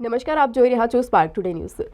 નમસ્કાર, આપ જોઈ રહ્યા છો સ્પાર્ક ટુડે ન્યૂઝ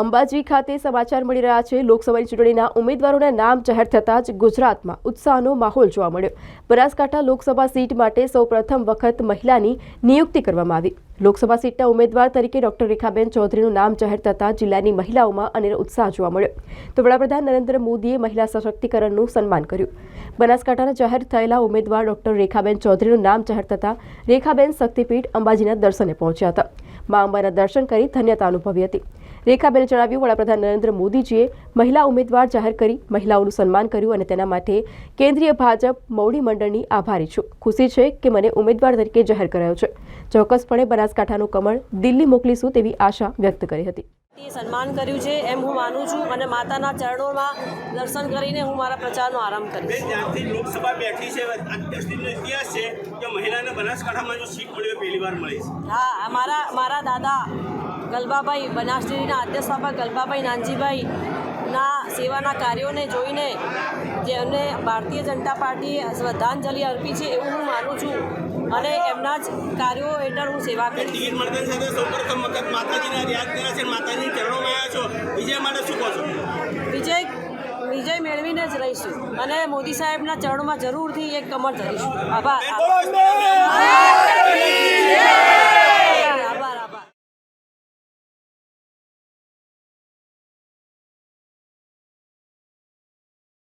અંબાજી ખાતે સમાચાર મળી રહ્યા છે. લોકસભાની ચૂંટણીના ઉમેદવારોના નામ જાહેર થતાં જ ગુજરાતમાં ઉત્સાહનો માહોલ જોવા મળ્યો. બનાસકાંઠા લોકસભા સીટ માટે સૌપ્રથમ વખત મહિલાની નિયુક્તિ કરવામાં આવી. લોકસભા સીટના ઉમેદવાર તરીકે ડોક્ટર રેખાબેન ચૌધરીનું નામ જાહેર થતાં જિલ્લાની મહિલાઓમાં અનેરો ઉત્સાહ જોવા મળ્યો. તો વડાપ્રધાન નરેન્દ્ર મોદીએ મહિલા સશક્તિકરણનું સન્માન કર્યું. બનાસકાંઠાના જાહેર થયેલા ઉમેદવાર ડોક્ટર રેખાબેન ચૌધરીનું નામ જાહેર થતાં રેખાબેન શક્તિપીઠ અંબાજીના દર્શને પહોંચ્યા હતા. મા અંબાના દર્શન કરી ધન્યતા અનુભવી હતી. રેખાબેને જણાવ્યું, વડાપ્રધાન નરેન્દ્ર મોદીજીએ મહિલા ઉમેદવાર જાહેર કરી, મહિલાઓનું સન્માન કર્યું અને તેના માટે કેન્દ્રીય ભાજપ મૌડી મંડળની આભારી છું. ખુશી છે કે મને ઉમેદવાર તરીકે જાહેર કરાયો છે. ચોક્કસપણે બનાસકાંઠાનું કમળ દિલ્હી મોકલીશું તેવી આશા વ્યક્ત કરી હતી. સન્માન કર્યું છે એમ હું માનું છું અને માતાના ચરણોમાં દર્શન કરીને હું મારા પ્રચારનો આરંભ કરીશ. જ્યાંથી લોકસભા બેઠી છે અત્યાર સુધીનો ઇતિહાસ છે કે મહિલાને બનાસકાંઠામાં જો સીટ મળ્યો પહેલી વાર મળી છે. હા મારા મારા દાદા ગલબાભાઈ બનાસડેરીના આદ્યસ્થાપક ગલબાભાઈ નાનજીભાઈ ના સેવાના કાર્યોને જોઈને જે એમને ભારતીય જનતા પાર્ટીએ શ્રદ્ધાંજલિ અર્પી છે એવું હું માનું છું. અને એમના જ કાર્યો હેઠળ હું સેવા કરીશ. ટિકિટ મળતાની સાથે સૌપ્રથમ વખત માતાજીને યાદ કર્યા છે માતાજીના ચરણોમાં આવ્યા છો. વિજય માટે શું કહો છો? વિજય વિજય મેળવીને જ રહીશું. અને મોદી સાહેબના ચરણોમાં જરૂરથી એક કમર ધરીશું. આભાર.